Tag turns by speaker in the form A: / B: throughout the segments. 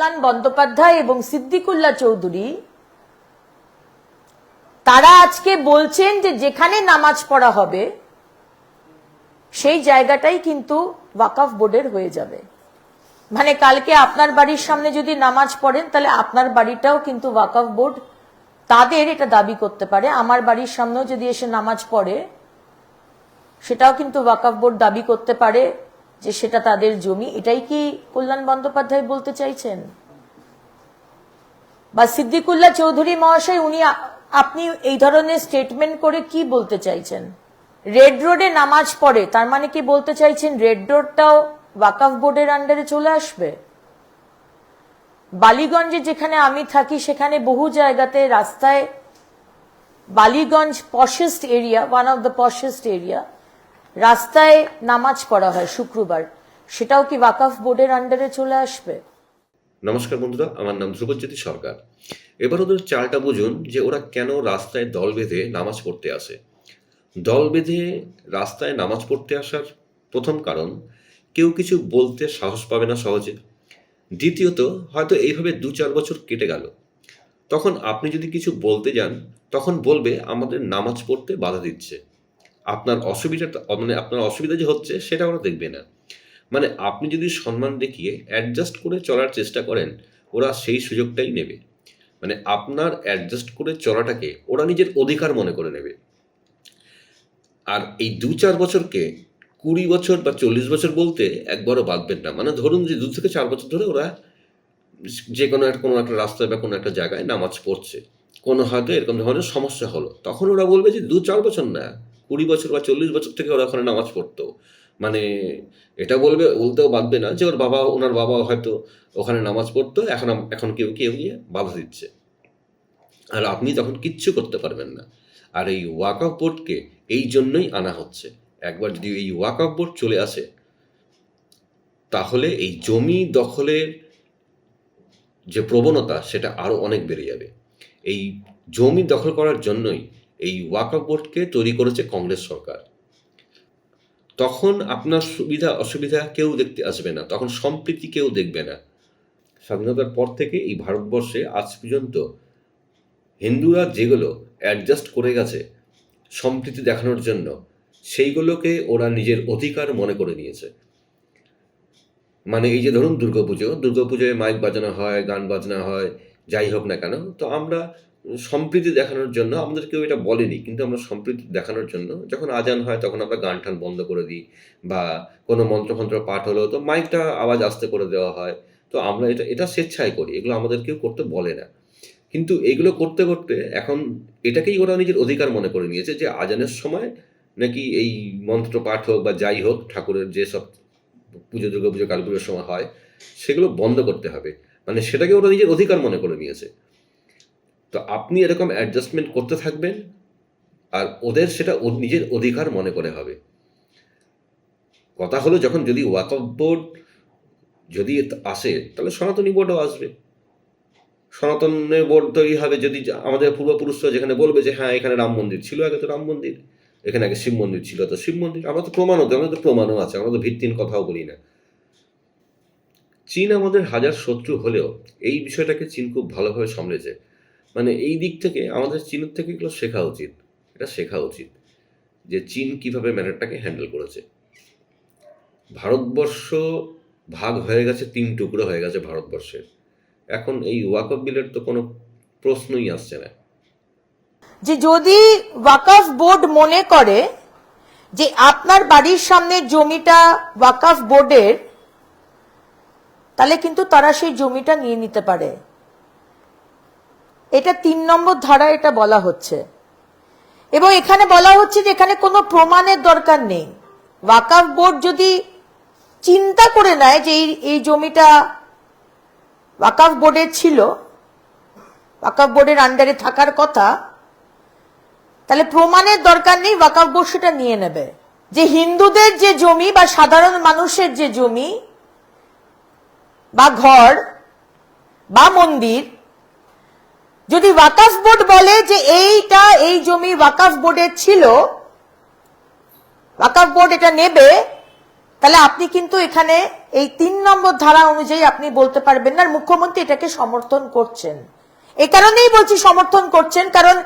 A: কল্যাণ বন্দ্যোপাধ্যায় এবং সিদ্দিকুল্লাহ চৌধুরী, তারা আজকে বলছেন যে যেখানে নামাজ পড়া হবে, সেই জায়গাটাই কিন্তু ওয়াকফ বোর্ডের হয়ে যাবে। মানে কালকে আপনার বাড়ির সামনে যদি নামাজ পড়েন, তাহলে আপনার বাড়িটাও কিন্তু ওয়াকফ বোর্ড তাদের এটা দাবি করতে পারে। আমার বাড়ির সামনেও যদি এসে নামাজ পড়ে, সেটাও কিন্তু ওয়াকফ বোর্ড দাবি করতে পারে। যে সেটা তাদের জমি। এটাই কি কল্যাণ বন্দ্যোপাধ্যায় বলতে চাইছেন? বা সিদ্দিকুল্লাহ চৌধুরী মহাশয়, উনি আপনি এই ধরনের স্টেটমেন্ট করে কি বলতে চাইছেন? রেড রোডে নামাজ পড়ে, তার মানে কি বলতে চাইছেন রেড রোডটাও ওয়াকফ বোর্ডের আন্ডারে চলে আসবে? বালিগঞ্জে যেখানে আমি থাকি, সেখানে বহু জায়গাতে রাস্তায় Ballygunge poshest area one of the poshest area রাস্তায় নামাজ পড়া হয় শুক্রবার। সেটাও কি ওয়াকফ বোর্ডের আন্ডারে চলে আসবে?
B: নমস্কার বন্ধুরা, আমার নাম ধ্রুবজ্যোতি সরকার। এবার ওদের চালটা বুঝুন যে ওরা কেন রাস্তায় দল বেঁধে নামাজ পড়তে আসে। দল বেঁধে রাস্তায় নামাজ পড়তে আসার প্রথম কারণ, কেউ কিছু বলতে সাহস পাবে না সহজে। দ্বিতীয়ত, হয়তো এইভাবে দু চার বছর কেটে গেল। তখন আপনি যদি কিছু বলতে যান, তখন বলবে আমাদের নামাজ পড়তে বাধা দিচ্ছে। আপনার অসুবিধাটা মানে আপনার অসুবিধা যে হচ্ছে, সেটা ওরা দেখবে না। মানে আপনি যদি সম্মান দেখিয়ে অ্যাডজাস্ট করে চলার চেষ্টা করেন, ওরা সেই সুযোগটাই নেবে। মানে আপনার অ্যাডজাস্ট করে চলাটাকে ওরা নিজের অধিকার মনে করে নেবে। আর এই দু চার বছরকে কুড়ি বছর বা চল্লিশ বছর বলতে একবারও বাঁধবেন না। মানে ধরুন যে দু থেকে চার বছর ধরে ওরা যে কোনো একটা কোনো একটা রাস্তায় বা কোনো একটা জায়গায় নামাজ পড়ছে। কোনো হয়তো এরকম ধরনের সমস্যা হলো। তখন ওরা বলবে যে দু চার বছর না। কুড়ি বছর বা চল্লিশ বছর থেকে ওরা ওখানে নামাজ পড়তো। মানে এটা বলবে, বলতেও বাঁধবে না যে ওর বাবা, ওনার বাবা হয়তো ওখানে নামাজ পড়তো, এখন এখন কেউ কেউ গিয়ে বাধা দিচ্ছে? আর আপনি তখন কিচ্ছু করতে পারবেন না। আর এই ওয়াক অফ বোর্ডকে এই জন্যই আনা হচ্ছে। একবার যদি এই ওয়াক অফ বোর্ড চলে আসে, তাহলে এই জমি দখলের যে প্রবণতা, সেটা আরও অনেক বেড়ে যাবে। এই জমি দখল করার জন্যই এই ওয়াক অফ বোর্ডকে তৈরি করেছে কংগ্রেস সরকার। তখন আপনার সুবিধা, অসুবিধা কেউ দেখতে আসবে না, তখন সম্প্রীতি কেউ দেখবে না। স্বাধীনতার পর থেকে এই ভারতবর্ষে আজ পর্যন্ত হিন্দুরা যেগুলো অ্যাডজাস্ট করে গেছে সম্প্রীতি দেখানোর জন্য, সেইগুলোকে ওরা নিজের অধিকার মনে করে নিয়েছে। মানে এই যে ধরুন দুর্গাপুজো, দুর্গাপুজোয় মাইক বাজানো হয়, গান বাজনা হয়, যাই হোক না কেন, তো আমরা সম্প্রীতি দেখানোর জন্য আমাদের কেউ এটা বলেনি, কিন্তু আমরা সম্প্রীতি দেখানোর জন্য যখন আজান হয় তখন আমরা গান টান বন্ধ করে দিই বা কোনো মন্ত্রফন্ত্র পাঠ হলো তো মাইকটা আওয়াজ আস্তে করে দেওয়া হয়, তো আমরা এটা এটা স্বেচ্ছায় করি, এগুলো আমাদের কেউ করতে বলে না। কিন্তু এগুলো করতে করতে এখন এটাকেই ওরা নিজের অধিকার মনে করে নিয়েছে যে আজানের সময় নাকি এই মন্ত্র পাঠ হোক বা যাই হোক, ঠাকুরের যেসব পুজো, দুর্গা পুজো কালী সময় হয়, সেগুলো বন্ধ করতে হবে। মানে সেটাকে ওরা নিজের অধিকার মনে করে নিয়েছে। তো আপনি এরকম অ্যাডজাস্টমেন্ট করতে থাকবেন আর ওদের সেটা নিজের অধিকার মনে করে হবে। কথা হলো যখন যদি ওয়াকফ বোর্ড যদি আসে, তাহলে সনাতনী বোর্ডও আসবে। সনাতনের বোর্ড তৈরি হবে যদি আমাদের পূর্বপুরুষরা যেখানে বলবে যে হ্যাঁ এখানে রাম মন্দির ছিল, আগে তো রাম মন্দির। এখানে আগে শিব মন্দির ছিল, তো শিব মন্দির। আমরা তো প্রমাণও আমাদের তো প্রমাণও আছে, আমরা তো ভিত্তিহীন কথাও বলি না। চীন আমাদের হাজার শত্রু হলেও এই বিষয়টাকে চীন খুব ভালোভাবে সামলেছে। মানে এই দিক থেকে আমাদের চীনের থেকে এগুলো শেখা উচিত। এটা শেখা উচিত যে চীন কীভাবে ম্যাটারটাকে হ্যান্ডেল করেছে। ভারতবর্ষ ভাগ হয়ে গেছে, তিন টুকরো হয়ে গেছে ভারতবর্ষের। এখন এই ওয়াকফ বিলের তো কোনো প্রশ্নই আসছে না।
A: যে যদি ওয়াকফ বোর্ড মনে করে যে আপনার বাড়ির সামনে জমিটা ওয়াকফ বোর্ডের, তাহলে কিন্তু তারা সেই জমিটা নিয়ে নিতে পারে। এটা তিন নম্বর ধারা এটা বলা হচ্ছে। এবং এখানে বলা হচ্ছে যে এখানে কোনো প্রমাণের দরকার নেই। ওয়াকাফ বোর্ড যদি চিন্তা করে নেয় যে এই জমিটা ওয়াকাফ বোর্ডের ছিল, ওয়াকাফ বোর্ডের আন্ডারে থাকার কথা, তাহলে প্রমাণের দরকার নেই, ওয়াকাফ বোর্ড সেটা নিয়ে নেবে। যে হিন্দুদের যে জমি বা সাধারণ মানুষের যে জমি বা ঘর বা মন্দির যদি ওয়াকফ বোর্ড বলে যে এইটা এই জমি ওয়াকফ বোর্ডের ছিল, ওয়াকফ বোর্ড এটা নেবে, তাহলে আপনি কিন্তু এখানে এই তিন নম্বর ধারা অনুযায়ী আপনি বলতে পারবেন না মুখ্যমন্ত্রী এটাকে সমর্থন করছেন। এই কারণেই বলছি সমর্থন করছেন, কারণ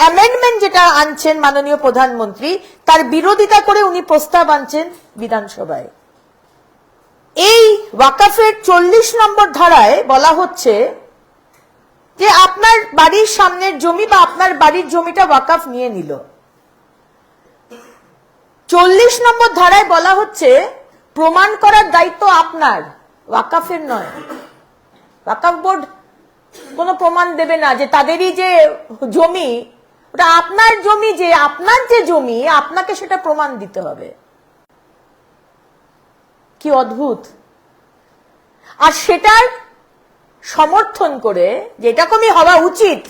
A: অ্যামেন্ডমেন্ট যেটা আনছেন মাননীয় প্রধানমন্ত্রী, তার বিরোধিতা করে উনি প্রস্তাব আনছেন বিধানসভায়। এই ওয়াকাফের চল্লিশ নম্বর ধারায় বলা হচ্ছে যে আপনার বাড়ির সামনের জমি বা আপনার বাড়ির জমিটা ওয়াকাফ নিয়ে নিল। চল্লিশ নম্বর ধারায় বলা হচ্ছে, প্রমাণ করার দায়িত্ব আপনার, ওয়াকাফের নয়। ওয়াকাফ বোর্ড কোনো প্রমাণ দেবে না যে তাদেরই যে জমি, ওটা আপনার জমি যে, আপনার যে জমি, আপনাকে সেটা প্রমাণ দিতে হবে। কি অদ্ভুত। আর সেটার সমর্থন করে, যেটা কমই হওয়া উচিত।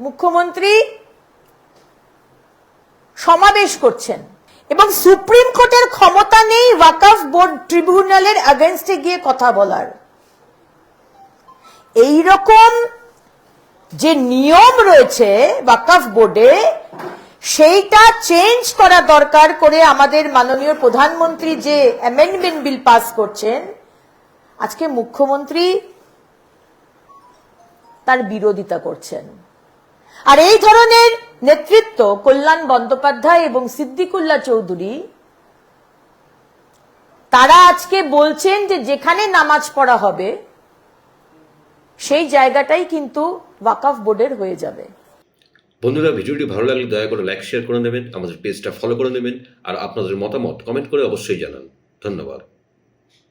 A: মুখ্যমন্ত্রী সমাবেশ করছেন। এবং সুপ্রিম কোর্টের ক্ষমতা নেই ওয়াকাফ বোর্ড ট্রিবিউনালের অ্যাগেনস্টে গিয়ে কথা বলার। এই রকম যে নিয়ম রয়েছে ওয়াকাফ বোর্ডে, সেইটা চেঞ্জ করা দরকার করে আমাদের মাননীয় প্রধানমন্ত্রী যে অ্যামেন্ডমেন্ট বিল পাস করছেন, আজকে মুখ্যমন্ত্রী তার বিরোধিতা করছেন। আর এই ধরনের নেতৃত্ব কল্যাণ বন্দ্যোপাধ্যায় এবং সিদ্দিকুল্লা চৌধুরী, তারা আজকে বলছেন যে যেখানে নামাজ পড়া হবে, সেই জায়গাটাই কিন্তু ওয়াকাফ বোর্ডের হয়ে যাবে।
B: বন্ধুরা, ভিডিওটি ভালো লাগলে দয়া করে লাইক, শেয়ার করে নেবেন, আমাদের পেজটা ফলো করে নেবেন, আর আপনাদের মতামত কমেন্ট করে অবশ্যই জানান। ধন্যবাদ।